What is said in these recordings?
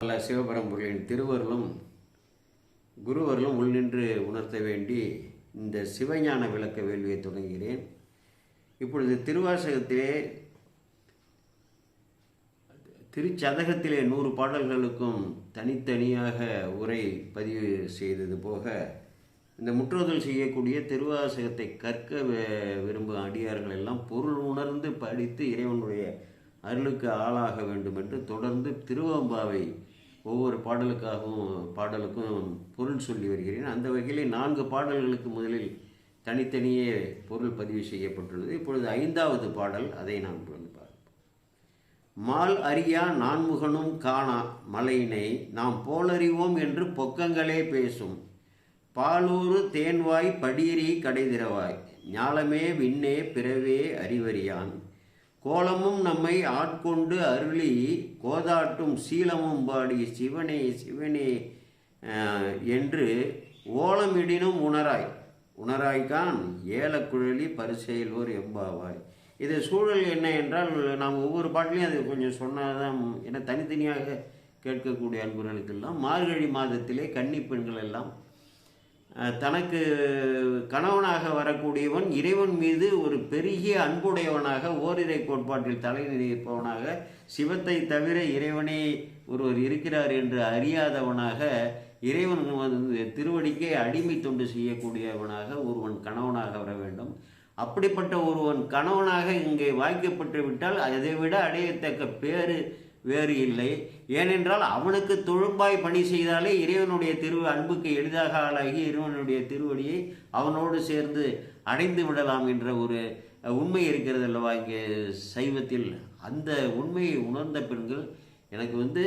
பல சிவபரம்பொருளின் திருவருளும் குருவருளும் உள்நின்று உணர்த்த வேண்டி இந்த சிவஞான விளக்க வேள்வியை தொடங்குகிறேன். இப்பொழுது திருவாசகத்திலே திருச்சதகத்திலே நூறு பாடல்களுக்கும் தனித்தனியாக உரை பதிவு செய்தது போக இந்த முற்றுதல் செய்யக்கூடிய திருவாசகத்தை கற்க விரும்பும் அடியார்கள் எல்லாம் பொருள் உணர்ந்து படித்து இறைவனுடைய அருளுக்கு ஆளாக வேண்டும் என்று தொடர்ந்து திருவம்பாவை ஒவ்வொரு பாடலுக்காகவும் பாடலுக்கும் பொருள் சொல்லி வருகிறேன். அந்த வகையில் நான்கு பாடல்களுக்கு முதலில் தனித்தனியே பொருள் பதிவு செய்யப்பட்டுள்ளது. இப்பொழுது ஐந்தாவது பாடல் அதை நாம் வந்து பார்ப்போம். மால் அறியா நான்முகனும் காணா மலையினை நாம் போலறிவோம் என்று பொக்கங்களே பேசும். பாலூறு தேன்வாய் படியறி கடைதிரவாய் ஞாலமே விண்ணே பிறவே அறிவறியான். கோலமும் நம்மை ஆட்கொண்டு அருளி கோதாட்டும் சீலமும் பாடி சிவனே சிவனே என்று ஓலமிடினும் உணராய். உணராய்கான் ஏலக்குழலி பரிசெயல்வோர் எம்பாவாய். இது சூழல் என்ன என்றால் நாம் ஒவ்வொரு பாட்டிலையும் அது கொஞ்சம் சொன்னாதான் ஏன்னா தனித்தனியாக கேட்கக்கூடிய அன்பர்களுக்கெல்லாம் மார்கழி மாதத்திலே கன்னி பெண்கள் எல்லாம் தனக்கு கணவனாக வரக்கூடியவன் இறைவன் மீது ஒரு பெருகிய அன்புடையவனாக ஓரிரை கோட்பாட்டில் தலை நிற்பவனாக சிவத்தை தவிர இறைவனே ஒருவர் இருக்கிறார் என்று அறியாதவனாக இறைவன் வந்து திருவடிக்கே அடிமை தொண்டு செய்யக்கூடியவனாக ஒருவன் கணவனாக வர வேண்டும். அப்படிப்பட்ட ஒருவன் கணவனாக இங்கே வாய்க்கப்பட்டு விட்டால் அதை விட அடையத்தக்க பேறு வேறு இல்லை. ஏனென்றால் அவனுக்கு தொழும்பாய் பணி செய்தாலே இறைவனுடைய திரு அன்புக்கு எளிதாக ஆளாகி இறைவனுடைய திருவடியை அவனோடு சேர்ந்து அடைந்து விடலாம் என்ற ஒரு உண்மை இருக்கிறது அல்லவா இங்கே சைவத்தில். அந்த உண்மையை உணர்ந்த பெண்கள் எனக்கு வந்து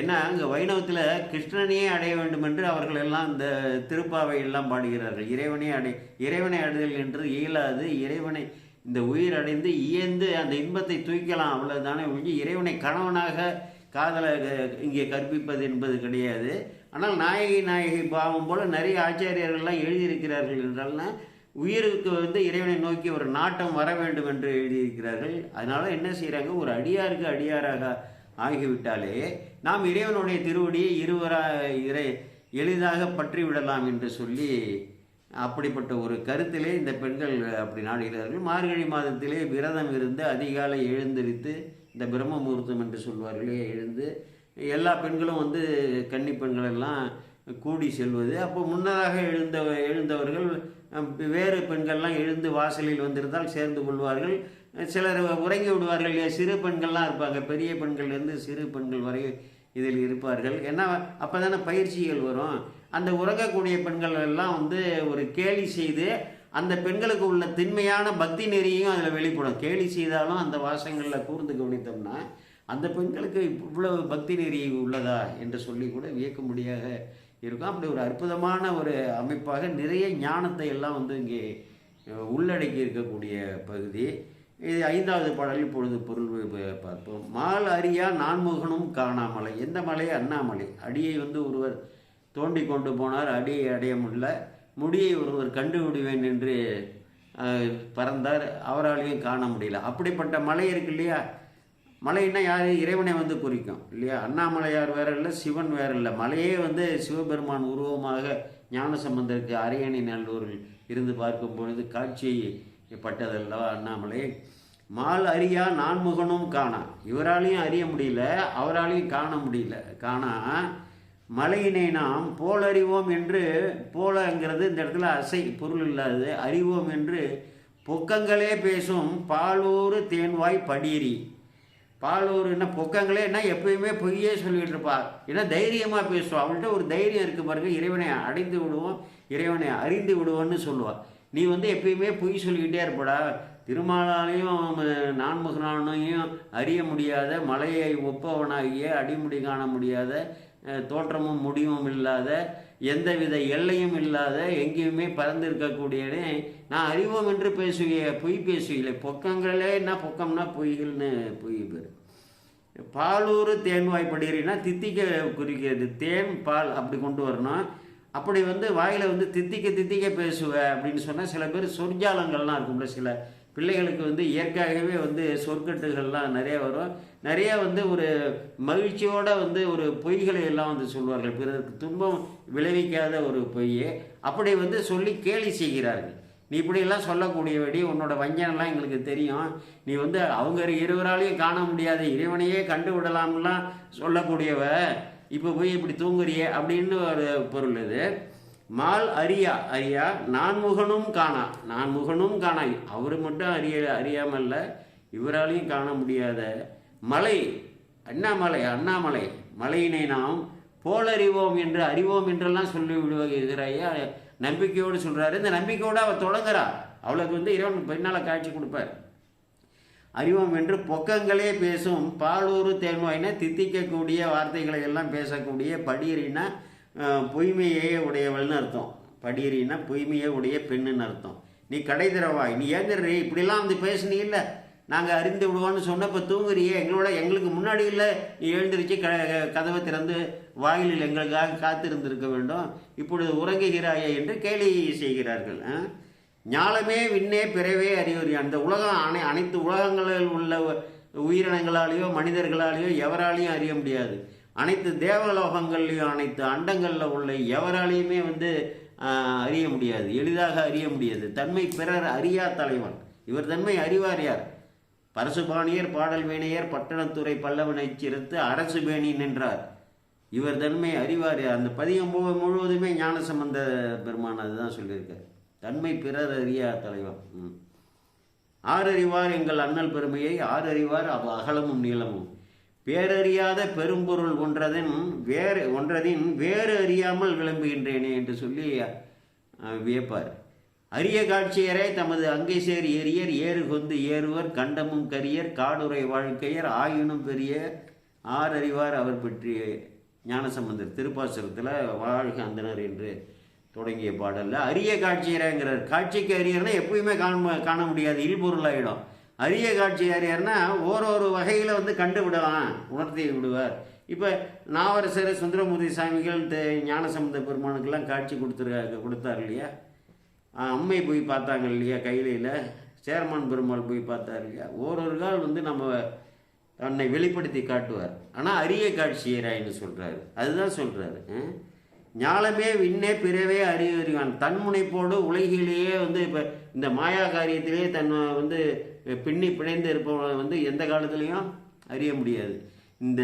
என்ன அங்கே வைணவத்தில் கிருஷ்ணனையே அடைய வேண்டும் என்று அவர்கள் எல்லாம் இந்த திருப்பாவை எல்லாம் பாடுகிறார்கள். இறைவனை அடை இறைவனை அடைதல் என்று இயலாது. இறைவனை இந்த உயிர் அடைந்து இயந்து அந்த இன்பத்தை தூக்கலாம் அவ்வளவுதானே ஒழிஞ்சு இறைவனை கணவனாக காதல இங்கே கற்பிப்பது என்பது கிடையாது. ஆனால் நாயகி நாயகி பாவம் போல நிறைய ஆச்சாரியர்கள்லாம் எழுதியிருக்கிறார்கள் என்றால்னா உயிருக்கு வந்து இறைவனை நோக்கி ஒரு நாட்டம் வர வேண்டும் என்று எழுதியிருக்கிறார்கள். அதனால என்ன செய்கிறாங்க ஒரு அடியாருக்கு அடியாராக ஆகிவிட்டாலே நாம் இறைவனுடைய திருவடியை இருவரா இறை எளிதாக பற்றி விடலாம் என்று சொல்லி அப்படிப்பட்ட ஒரு கருத்திலே இந்த பெண்கள் அப்படி நாடுகிறார்கள். மார்கழி மாதத்திலே விரதம் இருந்து அதிகாலை எழுந்திருத்து இந்த பிரம்ம முகூர்த்தம் என்று சொல்வார்களே எழுந்து எல்லா பெண்களும் வந்து கன்னி பெண்கள் எல்லாம் கூடி செல்வது. அப்போ முன்னதாக எழுந்த எழுந்தவர்கள் வேறு பெண்கள்லாம் எழுந்து வாசலில் வந்திருந்தால் சேர்ந்து கொள்வார்கள். சிலர் உறங்கி விடுவார்கள். சிறு பெண்கள்லாம் இருப்பாங்க. பெரிய பெண்கள்லேருந்து சிறு பெண்கள் வரை இதில் இருப்பார்கள். ஏன்னா அப்போ தானே பயிற்சிகள் வரும். அந்த உறங்கக்கூடிய பெண்கள் எல்லாம் வந்து ஒரு கேலி செய்து அந்த பெண்களுக்கு உள்ள திண்மையான பக்தி நெறியும் அதில் வெளிப்படும். கேலி செய்தாலும் அந்த வாசங்களில் கூர்ந்து கவனித்தோம்னா அந்த பெண்களுக்கு இவ்வளவு பக்தி நெறி உள்ளதா என்று சொல்லி கூட வியக்கும்படியாக இருக்கும். அப்படி ஒரு அற்புதமான ஒரு அமைப்பாக நிறைய ஞானத்தை எல்லாம் வந்து இங்கே உள்ளடக்கி இருக்கக்கூடிய பகுதி. இது ஐந்தாவது பாடல். இப்பொழுது பொருள் பார்ப்போம். மால் அறியா நான்முகனும் காணாமலை. எந்த மலை? அண்ணாமலை. அடியை வந்து ஒருவர் தோண்டி கொண்டு போனார். அடியை அடைய முடியல. முடியை ஒருவர் கண்டுவிடுவேன் என்று பறந்தார். அவராலையும் காண முடியல. அப்படிப்பட்ட மலை இருக்கு இல்லையா? மலைன்னா யார்? இறைவனை வந்து குறிக்கும் இல்லையா? அண்ணாமலையார் வேற இல்லை சிவன் வேற இல்லை. மலையே வந்து சிவபெருமான் உருவமாக ஞானசம்பந்தருக்கு அரியணை நல்லூரில் இருந்து பார்க்கும் பொழுது காட்சியை பட்டதல்லவா அண்ணாமலை? மால் அறியா நான்முகனும் காணா. இவராலையும் அறிய முடியல அவராலையும் காண முடியல. காணா மலையினை நாம் போலறிவோம் என்று போலங்கிறது இந்த இடத்துல அசை பொருள் இல்லாதது. அறிவோம் என்று பொக்கங்களே பேசும் பாலூர் தேன்வாய் படியரி பாலூர் என்ன பொக்கங்களே என்ன எப்பயுமே பொய்யே சொல்லிகிட்டு இருப்பா. ஏன்னா தைரியமாக பேசுவோம் அவள்கிட்ட ஒரு தைரியம் இருக்கு பாருங்க இறைவனை அடைந்து விடுவோம் இறைவனை அறிந்து விடுவோம்னு சொல்லுவாள் நீ வந்து எப்பயுமே பொய் சொல்லிக்கிட்டே இருப்படா. திருமாலாலையும் நான்முகனானையும் அறிய முடியாத மலையை ஒப்பவனாகிய அடிமுடி காண முடியாத தோற்றமும் முடிவும் இல்லாத எந்தவித எல்லையும் இல்லாத எங்கேயுமே பறந்திருக்கக்கூடியனே நான் அறிவோம் என்று பேசுகிற பொய் பேசுவீங்களே பொக்கங்களே என்ன பொக்கம்னா பொய்கள்னு பொய் பேர். பாலூர் தேன்வாய் படுகிறீன்னா தித்திக்க குறிக்கிறது. தேன் பால் அப்படி கொண்டு வரணும். அப்படி வந்து வாயில் வந்து தித்திக்க தித்திக்க பேசுவ அப்படின்னு சொன்னால் சில பேர் சொற்ஜாலங்கள்லாம் இருக்கும்ல. சில பிள்ளைகளுக்கு வந்து இயற்கையாகவே வந்து சொற்கட்டுகள்லாம் நிறைய வரும். நிறைய வந்து ஒரு மகிழ்ச்சியோட வந்து ஒரு பொய்களை எல்லாம் வந்து சொல்வார்கள். பிறருக்கு துன்பம் விளைவிக்காத ஒரு பொய்யை. அப்படி வந்து சொல்லி கேலி செய்கிறார்கள். நீ இப்படியெல்லாம் சொல்லக்கூடியபடி உன்னோட வஞ்சனம்லாம் எங்களுக்கு தெரியும். நீ வந்து அவங்க இருவராலையும் காண முடியாத. இறைவனையே கண்டு விடலாம்லாம் சொல்லக்கூடியவ. இப்போ போய் இப்படி தூங்குறியே அப்படின்னு ஒரு பொருள் இது. மால் அரியா அரியா நான்முகனும் காணா நான்முகனும் காணா. அவர் மட்டும் அறிய அறியாமல்ல இவராலையும் காண முடியாத மலை அண்ணாமலை அண்ணாமலை மலையினை நாம் போலறிவோம் என்று அறிவோம் என்றெல்லாம் சொல்லி விடுவகிறாயா நம்பிக்கையோடு சொல்கிறாரு இந்த நம்பிக்கையோடு அவர் தொடங்குறா அவளுக்கு வந்து இறைவன் பின்னால் காட்சி கொடுப்பார். அறிவோம் என்று பொக்கங்களே பேசும் பாலூர் தேன்வாயினா தித்திக்கக்கூடிய வார்த்தைகளை எல்லாம் பேசக்கூடிய படியறினா பொய்மையே உடையவள்னு அர்த்தம். படியறினா பொய்மையே உடைய பெண்ணுன்னு அர்த்தம். நீ கடை திறவாய் நீ ஏங்குறீ இப்படிலாம் வந்து பேசுனீ இல்லை நாங்கள் அறிந்து விடுவோம்னு சொன்னப்போ தூங்குறியே. எங்களோட எங்களுக்கு முன்னாடி இல்லை. நீ எழுந்திருச்சு க க- கதவை திறந்து வாயிலில் எங்களுக்காக காத்திருந்திருக்க வேண்டும். இப்பொழுது உறங்குகிறாயே என்று கேலி செய்கிறார்கள். ஆ? ஞாலமே விண்ணே பிறவே அறிவுரி அந்த உலகம் அனை அனைத்து உலகங்களில் உள்ள உயிரினங்களாலேயோ மனிதர்களாலேயோ எவராலையும் அறிய முடியாது. அனைத்து தேவலோகங்கள்லையும் அனைத்து அண்டங்களில் உள்ள எவராலையுமே வந்து அறிய முடியாது. எளிதாக அறிய முடியாது. தன்மை பிறர் அறியா தலைவன். இவர் தன்மை அறிவார் யார்? பரசுபாணியர் பாடல் வேணையர் பட்டணத்துறை பல்லவனைச் சிறுத்து அரசு பேணி நின்றார். இவர் தன்மை அறிவார் யார்? அந்த பதிகம் முழு- முழுவதுமே ஞானசம்பந்த பெருமான் அதுதான் சொல்லியிருக்கார். தன்மை பிறர் அறியா தலைவன் ஆறறிவார் எங்கள் அண்ணல் பெருமையை ஆறறிவார் அவ் அகலமும் நீளமும். பேரறியாத பெரும்பொருள் ஒன்றதன் வேறு ஒன்றதின் வேறு அறியாமல் விளம்புகின்றேனே என்று சொல்லி வியப்பார். அரிய காட்சியரே தமது அங்கை சேர் ஏரியர் ஏறு கொந்து ஏறுவர் கண்டமும் கரியர் காடுரை வாழ்க்கையர் ஆயினும் பெரிய ஆறறிவார் அவர் பற்றிய ஞானசம்பந்தர் திருப்பாசுரத்தில் வாழ்க அந்தனர் என்று தொடங்கிய பாடலில் அரிய காட்சியரேங்கிறார் காட்சிக்கு அரியர்னா எப்பயுமே காண காண முடியாது. இல்பொருளாயிடும் அரிய காட்சி அரியர்னா ஓரொரு வகையில் வந்து கண்டு விடலாம் உணர்த்தி விடுவார். இப்போ நாவரசர் சுந்தரமூர்த்தி சாமிகள் இந்த ஞானசம்பந்த பெருமானுக்கெல்லாம் காட்சி கொடுத்துருக்காங்க கொடுத்தார் இல்லையா? அம்மை போய் பார்த்தாங்க இல்லையா கையிலையில் சேர்மான் பெருமாள் போய் பார்த்தார் இல்லையா? ஓரொரு கால் வந்து நம்ம தன்னை வெளிப்படுத்தி காட்டுவார். ஆனால் அரிய காட்சியராயின்னு சொல்கிறாரு அதுதான் சொல்கிறாரு ஞாலமே விண்ணே பிறவே அறிவறிவான் தன்முனைப்போடு உலகிலேயே வந்து இப்போ இந்த மாயா காரியத்திலேயே தன் வந்து பின்னி பிணைந்து இருப்பவனை வந்து எந்த காலத்துலேயும் அறிய முடியாது. இந்த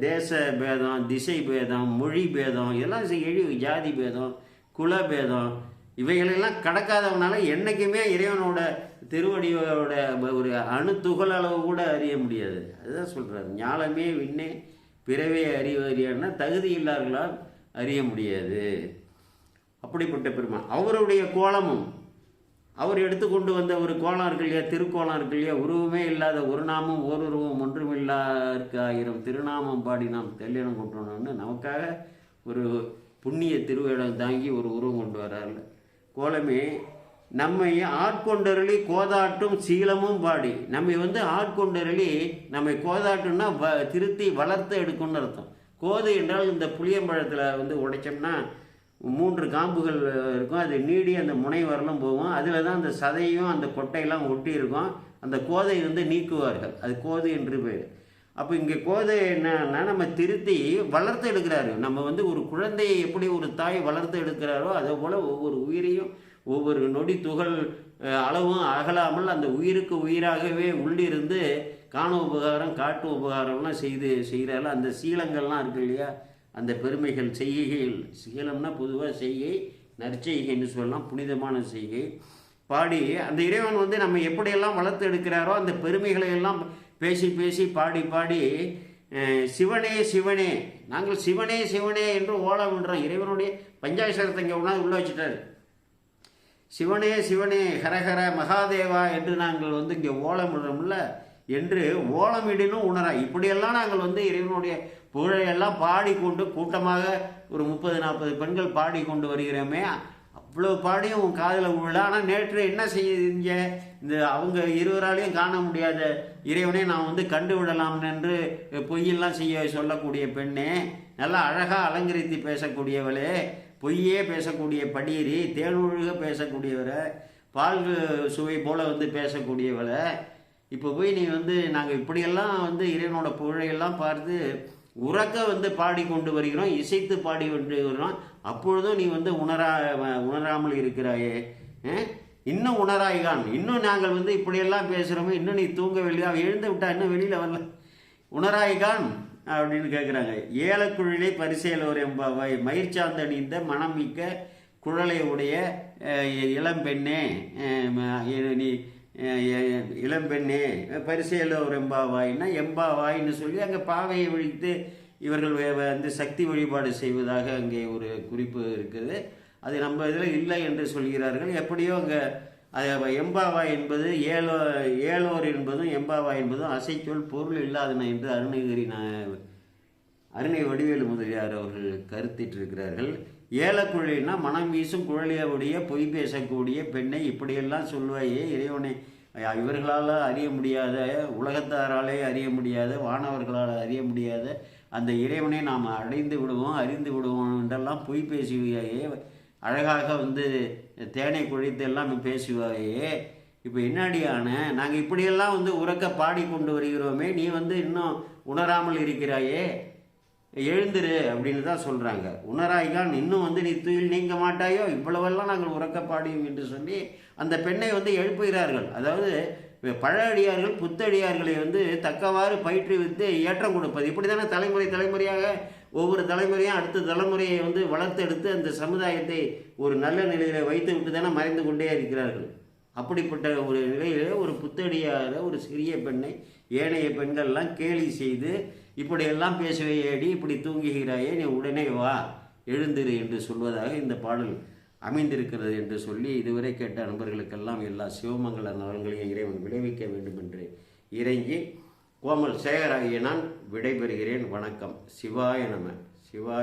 தேச பேதம் திசை பேதம் மொழி பேதம் எல்லாம் செ- ஜாதி பேதம் குல பேதம் இவைகளெல்லாம் கடக்காதவனால என்றைக்குமே இறைவனோட திருவடியோட ஒரு அணு துகள் அளவு கூட அறிய முடியாது. அதுதான் சொல்கிறார் ஞாலமே விண்ணே பிறவே அறிவறியான்னா தகுதி இல்லார்களால் அறிய முடியாது. அப்படிப்பட்ட பெருமான். அவருடைய கோலமும் அவர் எடுத்துக்கொண்டு வந்த ஒரு கோலம் இருக்கு இல்லையா திருக்கோலம் இருக்கு இல்லையா உருவமே இல்லாத ஒரு நாமம் ஓருருவம் ஒன்றுமில்லா இருக்க. ஆயிரம் திருநாமம் பாடி நாம் தெல்லினம் கொண்டோம்னு நமக்காக ஒரு புண்ணிய திருவேடம் தாங்கி ஒரு உருவம் கொண்டு வர்றாருல கோலமே நம்மை ஆட்கொண்டருளி கோதாட்டும் சீலமும் பாடி. நம்மை வந்து ஆட்கொண்டருளி நம்மை கோதாட்டும்னா வ திருத்தி வளர்த்து எடுக்கும்னு அர்த்தம். கோது என்றால் இந்த புளியம்பழத்தில் வந்து உடைச்சோம்னா மூன்று காம்புகள் இருக்கும். அது நீடி அந்த முனை வரலும் போகும். அதில் தான் அந்த சதையும் அந்த கொட்டையெல்லாம் ஒட்டி இருக்கும். அந்த கோதை வந்து நீக்குவார்கள். அது கோது என்று பேர். அப்போ இங்கே கோதை என்னன்னா நம்ம திருத்தி வளர்த்து எடுக்கிறாரு. நம்ம வந்து ஒரு குழந்தையை எப்படி ஒரு தாய் வளர்த்து எடுக்கிறாரோ அதே போல் ஒவ்வொரு உயிரையும் ஒவ்வொரு நொடி துகள் அளவும் அகலாமல் அந்த உயிருக்கு உயிராகவே உள்ளிருந்து காண உபகாரம் காட்டு உபகாரம்லாம் செய்து செய்கிறால அந்த சீலங்கள்லாம் இருக்கு இல்லையா? அந்த பெருமைகள் செய்கைகள். சீலம்னா பொதுவாக செய்கை நற்செய்கைன்னு சொல்லலாம் புனிதமான செய்கை. பாடி அந்த இறைவன் வந்து நம்ம எப்படியெல்லாம் வளர்த்து எடுக்கிறாரோ அந்த பெருமைகளை எல்லாம் பேசி பேசி பாடி பாடி சிவனே சிவனே நாங்கள் சிவனே சிவனே என்று ஓலமின்றோம் இறைவனுடைய பஞ்சாயசரத்தை இங்கே உணா உள்ள வச்சுட்டாரு. சிவனே சிவனே ஹரஹர மகாதேவா என்று நாங்கள் வந்து இங்கே ஓலம் விடுறோம்ல என்று ஓலமிடினும் உணரா இப்படியெல்லாம் நாங்கள் வந்து இறைவனுடைய புகழையெல்லாம் பாடிக்கொண்டு கூட்டமாக ஒரு முப்பது நாற்பது பெண்கள் பாடிக்கொண்டு வருகிறோமே. அவ்வளோ பாடியும் உன் காதில் உள்ள ஆனால் நேற்று என்ன செய்யுங்க இந்த அவங்க இருவராலையும் காண முடியாத இறைவனை நான் வந்து கண்டு விடலாம் என்று பொய்யெல்லாம் செய்ய சொல்லக்கூடிய பெண்ணே. நல்லா அழகாக அலங்கரித்து பேசக்கூடியவளே. பொய்யே பேசக்கூடிய படியேறி தேனொழுக பேசக்கூடியவரை. பால் சுவை போல வந்து பேசக்கூடியவளை. இப்போ போய் நீ வந்து நாங்கள் இப்படியெல்லாம் வந்து இறைவனோட புகழையெல்லாம் பார்த்து உறக்க வந்து பாடி கொண்டு வருகிறோம் இசைத்து பாடி கொண்டு வருகிறோம். அப்பொழுதும் நீ வந்து உணரா உணராமல் இருக்கிறாயே. இன்னும் உணராய்கான். இன்னும் நாங்கள் வந்து இப்படியெல்லாம் பேசுகிறோமே இன்னும் நீ தூங்கவில்லையா எழுந்து விட்டா இன்னும் வெளியில் வரல. உணராய்கான் அப்படின்னு கேட்குறாங்க ஏலக்குழிலே பரிசேலோர் எம்பாவாய் மயிர்ச்சாந்தணிந்த மனம் மிக்க குழலை உடைய இளம்பெண்ணே நீ இளம்பெண்ணே பரிசேலோர் எம்பாவாய்னா எம்பாவாயின்னு சொல்லி அங்கே பாவையை விழித்து இவர்கள் வே- வந்து சக்தி வழிபாடு செய்வதாக அங்கே ஒரு குறிப்பு இருக்குது. அது நம்ம இதில் இல்லை என்று சொல்கிறார்கள். எப்படியோ அங்கே எம்பாவா என்பது ஏலோ ஏலோர் என்பதும் எம்பாவா என்பதும் அசைச்சொல் பொருள் இல்லாதன என்று அருணகிரி நான் அருணை வடிவேலு முதலியார் அவர்கள் கருத்திட்டிருக்கிறார்கள். ஏலக்குழின்னா மனம் வீசும் குழலியவுடைய பொய் பேசக்கூடிய பெண்ணை இப்படியெல்லாம் சொல்வாயே இறைவனை. இவர்களால் அறிய முடியாத உலகத்தாராலே அறிய முடியாத வானவர்களால் அறிய முடியாத அந்த இறைவனை நாம் அடைந்து விடுவோம் அறிந்து விடுவோம் என்றெல்லாம் பொய் பேசுவையே. அழகாக வந்து தேனை குழித்து எல்லாம் பேசுவாயே. இப்போ என்னடியான நாங்கள் இப்படியெல்லாம் வந்து உறக்க பாடிக்கொண்டு வருகிறோமே நீ வந்து இன்னும் உணராமல் இருக்கிறாயே. எழுந்துரு அப்படின்னு தான் சொல்கிறாங்க உணராய்கான் இன்னும் வந்து நீ துயில் நீங்க மாட்டாயோ? இவ்வளவெல்லாம் நாங்கள் உறக்கப்பாடியும் என்று சொல்லி அந்த பெண்ணை வந்து எழுப்புகிறார்கள். அதாவது பழடியார்கள் புத்தடியார்களை வந்து தக்கவாறு பயிற்றுவித்து ஏற்றம் கொடுப்பது. இப்படி தானே தலைமுறை தலைமுறையாக ஒவ்வொரு தலைமுறையும் அடுத்த தலைமுறையை வந்து வளர்த்தெடுத்து அந்த சமுதாயத்தை ஒரு நல்ல நிலையில் வைத்து விட்டு தானே மறைந்து கொண்டே இருக்கிறார்கள். அப்படிப்பட்ட ஒரு நிலையில ஒரு புத்தடியார ஒரு சிறிய பெண்ணை ஏனைய பெண்கள்லாம் கேலி செய்து இப்படியெல்லாம் பேசுவையேடி இப்படி தூங்குகிறாயே நீ உடனே வா எழுந்திரு என்று சொல்வதாக இந்த பாடல் அமைந்திருக்கிறது என்று சொல்லி இதுவரை கேட்ட நண்பர்களுக்கெல்லாம் எல்லா சிவமங்கல நலன்களையும் இறைவன் விளைவிக்க வேண்டும் என்று இறங்கி கோமல் சேகராகிய நான் விடைபெறுகிறேன். வணக்கம். சிவாய நம. சிவாய